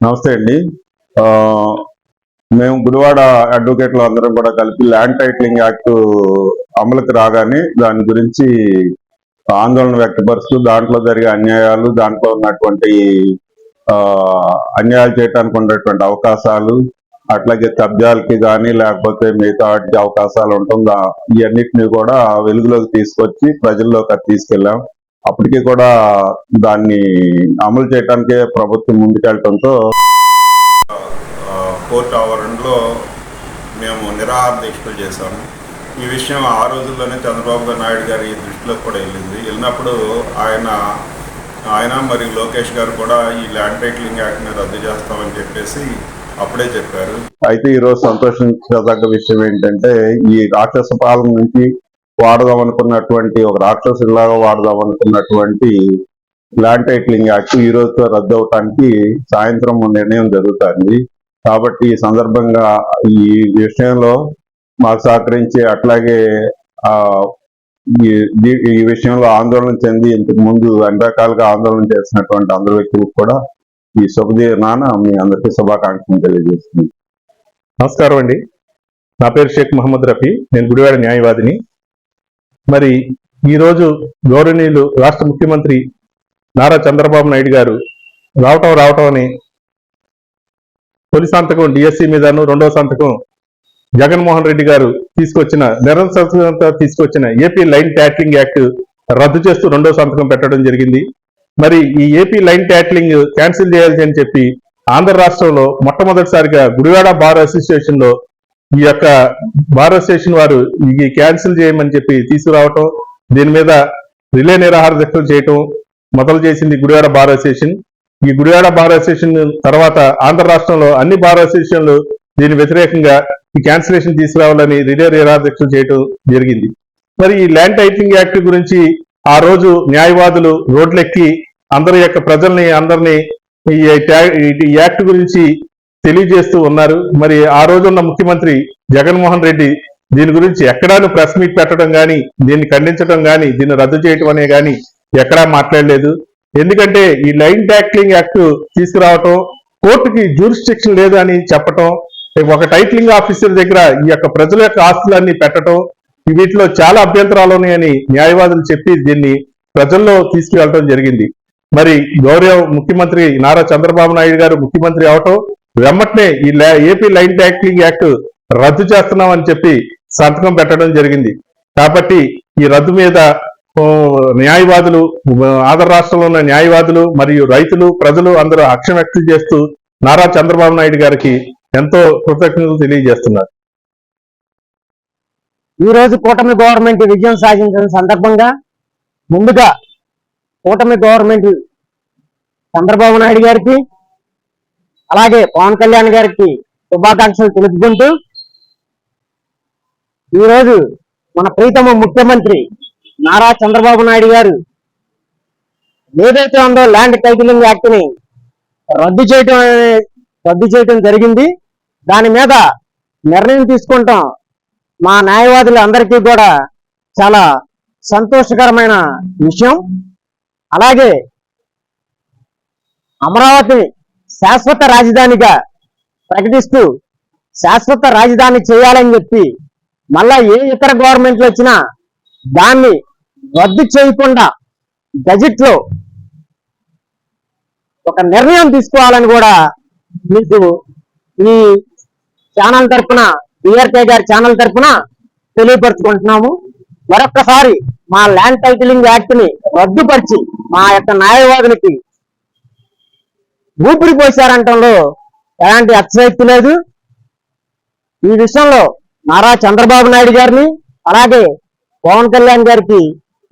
నమస్తే అండి. మేము గుడివాడ అడ్వకేట్లు అందరం కూడా కలిపి ల్యాండ్ టైటిలింగ్ యాక్ట్ అమలుకి రాగానే దాని గురించి ఆందోళన వ్యక్తపరుస్తూ దాంట్లో జరిగే అన్యాయాలు దాంట్లో ఉన్నటువంటి అన్యాయాలు చేయడానికి ఉన్నటువంటి అవకాశాలు అట్లాగే కబ్జాలకి కానీ లేకపోతే మిగతా వాటికి అవకాశాలు ఉంటుందా ఇవన్నిటిని కూడా వెలుగులోకి తీసుకొచ్చి ప్రజల్లోకి అది తీసుకెళ్ళాం. అప్పటికి కూడా దాన్ని అమలు చేయడానికే ప్రభుత్వం ముందుకెళ్ళటంతో కోర్టు ఆవరణలో మేము నిరాహార దీక్షలు చేశాము. ఈ విషయం ఆ రోజుల్లోనే చంద్రబాబు నాయుడు గారి దృష్టిలో కూడా వెళ్ళింది. వెళ్ళినప్పుడు ఆయన ఆయన మరియు లోకేష్ గారు కూడా ఈ ల్యాండ్ టైటిలింగ్ యాక్ట్ని రద్దు చేస్తామని చెప్పేసి అప్పుడే చెప్పారు. అయితే ఈ రోజు సంతోషించదగ్గ విషయం ఏంటంటే ఈ రాక్షస పాలన నుంచి వాడదాం అనుకున్నటువంటి ఒక రాక్షసులాగా వాడదాం అనుకున్నటువంటి ల్యాండ్ టైటిలింగ్ యాక్ట్ ఈ రోజుతో రద్దు అవటానికి సాయంత్రం నిర్ణయం జరుగుతుంది. కాబట్టి ఈ సందర్భంగా ఈ విషయంలో మాకు సహకరించి అట్లాగే ఈ ఈ విషయంలో ఆందోళన చెంది ఇంతకు ముందు అన్ని రకాలుగా ఆందోళన చేసినటువంటి అందరు వ్యక్తులకు కూడా ఈ శుభదినాన మీ అందరికీ శుభాకాంక్షలు తెలియజేస్తుంది నమస్కారం అండి. నా పేరు షేక్ మహమ్మద్ రఫీ. నేను గుడివాడ న్యాయవాదిని. మరి ఈరోజు గౌరవనీయులు రాష్ట్ర ముఖ్యమంత్రి నారా చంద్రబాబు నాయుడు గారు రావటం రావటం అని తొలి సంతకం డిఎస్సి మీదను రెండవ సంతకం జగన్మోహన్ రెడ్డి గారు తీసుకొచ్చిన నిరంతర తీసుకొచ్చిన ఏపీ లైన్ ట్యాక్లింగ్ యాక్ట్ రద్దు చేస్తూ రెండో సంతకం పెట్టడం జరిగింది. మరి ఈ ఏపీ లైన్ ట్యాక్లింగ్ క్యాన్సిల్ చేయాల్సి అని చెప్పి ఆంధ్ర రాష్ట్రంలో మొట్టమొదటిసారిగా గుడివాడ బార్ అసోసియేషన్లో ఈ యొక్క భారత్ స్టేషన్ వారు ఈ క్యాన్సిల్ చేయమని చెప్పి తీసుకురావటం దీని మీద రిలే నిరాహార దీక్షలు చేయటం మొదలు చేసింది గుడివాడ భారత్ స్టేషన్ ఈ గుడివాడ భారత్ స్టేషన్ తర్వాత ఆంధ్ర రాష్ట్రంలో అన్ని భారత్ స్టేషన్లు దీని వ్యతిరేకంగా ఈ క్యాన్సిలేషన్ తీసుకురావాలని రిలే నిరాహార దీక్షలు చేయటం జరిగింది. మరి ఈ ల్యాండ్ టైటిలింగ్ యాక్ట్ గురించి ఆ రోజు న్యాయవాదులు రోడ్లెక్కి అందరి యొక్క ప్రజల్ని అందరినీ ఈ యాక్ట్ గురించి తెలియజేస్తూ ఉన్నారు. మరి ఆ రోజున్న ముఖ్యమంత్రి జగన్మోహన్ రెడ్డి దీని గురించి ఎక్కడాను ప్రెస్ మీట్ పెట్టడం కానీ దీన్ని ఖండించడం కానీ దీన్ని రద్దు చేయటం అనే కానీ ఎక్కడా మాట్లాడలేదు. ఎందుకంటే ఈ లైన్ ట్యాక్లింగ్ యాక్ట్ తీసుకురావటం కోర్టుకి జ్యూరిస్టిక్షన్ లేదు అని చెప్పటం ఒక టైటిలింగ్ ఆఫీసర్ దగ్గర ఈ యొక్క ప్రజల యొక్క ఆస్తులన్నీ పెట్టడం వీటిలో చాలా అభ్యంతరాలు ఉన్నాయని న్యాయవాదులు చెప్పి దీన్ని ప్రజల్లో తీసుకువెళ్ళడం జరిగింది. మరి గౌరవ ముఖ్యమంత్రి నారా చంద్రబాబు నాయుడు గారు ముఖ్యమంత్రి అవటం వెమ్మటనే ఈ ఏపీ లైన్ ట్యాక్లింగ్ యాక్ట్ రద్దు చేస్తున్నామని చెప్పి సంతకం పెట్టడం జరిగింది. కాబట్టి ఈ రద్దు మీద న్యాయవాదులు ఆంధ్ర రాష్ట్రంలో ఉన్న న్యాయవాదులు మరియు రైతులు ప్రజలు అందరూ హర్షం వ్యక్తం చేస్తూ నారా చంద్రబాబు నాయుడు గారికి ఎంతో కృతజ్ఞతలు తెలియజేస్తున్నారు. ఈ రోజు కూటమి గవర్నమెంట్ విజయం సాధించిన సందర్భంగా ముందుగా కూటమి గవర్నమెంట్ చంద్రబాబు నాయుడు గారికి అలాగే పవన్ కళ్యాణ్ గారికి శుభాకాంక్షలు తెలుపుకుంటూ ఈరోజు మన ప్రీతమ ముఖ్యమంత్రి నారా చంద్రబాబు నాయుడు గారు ఏదైతే ఉందో ల్యాండ్ టైటిలింగ్ యాక్ట్ని రద్దు చేయడం అనే- రద్దు చేయడం జరిగింది. దాని మీద నిర్ణయం తీసుకుంటాం. మా న్యాయవాదులు అందరికీ కూడా చాలా సంతోషకరమైన విషయం. అలాగే అమరావతిని శాశ్వత రాజధానిగా ప్రకటిస్తూ శాశ్వత రాజధాని చేయాలని చెప్పి మళ్ళా ఏ ఇతర గవర్నమెంట్లు వచ్చినా దాన్ని రద్దు చేయకుండా బడ్జెట్లో ఒక నిర్ణయం తీసుకోవాలని కూడా మీకు ఈ ఛానల్ తరపున బిఆర్కే గారి ఛానల్ తరఫున తెలియపరుచుకుంటున్నాము. మరొక్కసారి మా ల్యాండ్ టైటిలింగ్ యాక్ట్ని రద్దుపరిచి మా యొక్క న్యాయవాదులకి ఊపిరి పోశారంటంలో ఎలాంటి అతిశక్తి లేదు. ఈ విషయంలో నారా చంద్రబాబు నాయుడు గారిని అలాగే పవన్ కళ్యాణ్ గారికి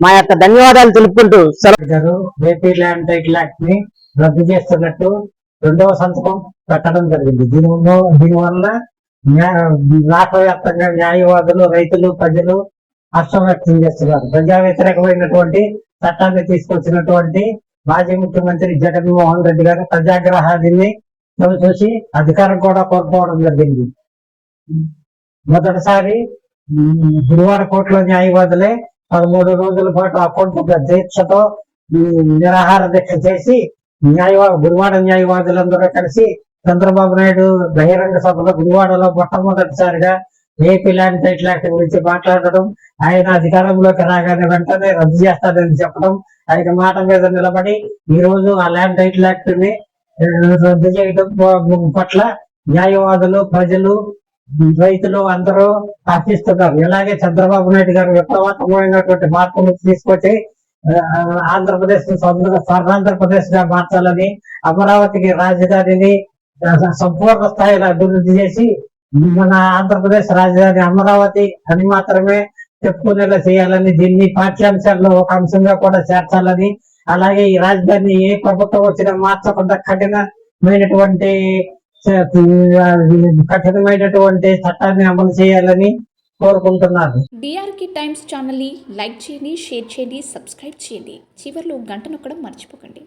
మా యొక్క ధన్యవాదాలు తెలుపుకుంటూ సెలవు. ఏపీ ల్యాండ్ టైటిల్ యాక్ట్ని రద్దు చేస్తున్నట్టు రెండవ సంతకం పెట్టడం జరిగింది. దీని వల్ల- దీని వల్ల రాష్ట్ర వ్యాప్తంగా న్యాయవాదులు రైతులు ప్రజలు హర్షం వ్యక్తం చేస్తున్నారు. ప్రజా వ్యతిరేకమైనటువంటి చట్టాన్ని తీసుకొచ్చినటువంటి మాజీ ముఖ్యమంత్రి జగన్మోహన్ రెడ్డి గారు ప్రజాగ్రహాన్ని చూసి అధికారం కూడా కోల్పోవడం జరిగింది. మొదటిసారి గురువార కోర్టులో న్యాయవాదులే పదమూడు రోజుల పాటు అకౌంట్ దీక్షతో నిరాహార దీక్ష చేసి న్యాయవా గురువాడ న్యాయవాదులందరూ కలిసి చంద్రబాబు నాయుడు బహిరంగ సభలో గురువాడలో మొట్టమొదటిసారిగా ఏపీ ల్యాండ్ టైట్ లాంటి గురించి మాట్లాడడం ఆయన అధికారంలోకి రాగానే వెంటనే రద్దు చేస్తాడని చెప్పడం ఆయన మాట మీద నిలబడి ఈ రోజు ఆ ల్యాండ్ టైటిల్ యాక్ట్ని రద్దు చేయడం పట్ల న్యాయవాదులు ప్రజలు రైతులు అందరూ ఆశిస్తున్నారు. ఇలాగే చంద్రబాబు నాయుడు గారు విప్లవాత్మకమైనటువంటి మార్పులు తీసుకొచ్చి ఆంధ్రప్రదేశ్ని స్వర్ణాంధ్రప్రదేశ్గా మార్చాలని అమరావతికి రాజధానిని సంపూర్ణ స్థాయిలో అభివృద్ధి చేసి మన ఆంధ్రప్రదేశ్ రాజధాని అమరావతి అని మాత్రమే చెప్పుకునేలా చేయాలని దీన్ని పాఠ్యాంశాల్లో ఒక అంశంగా కూడా చేర్చాలని అలాగే ఈ రాజధాని ఏ ప్రభుత్వం వచ్చినా మార్చకుండా కఠినమైనటువంటి కఠినమైనటువంటి చట్టాన్ని అమలు చేయాలని కోరుకుంటున్నారు డిఆర్కి టైమ్స్ ఛానల్ని లైక్ చేయండి షేర్ చేయండి సబ్స్క్రైబ్ చేయండి. చివరిలో గంట నొక్కడం మర్చిపోకండి.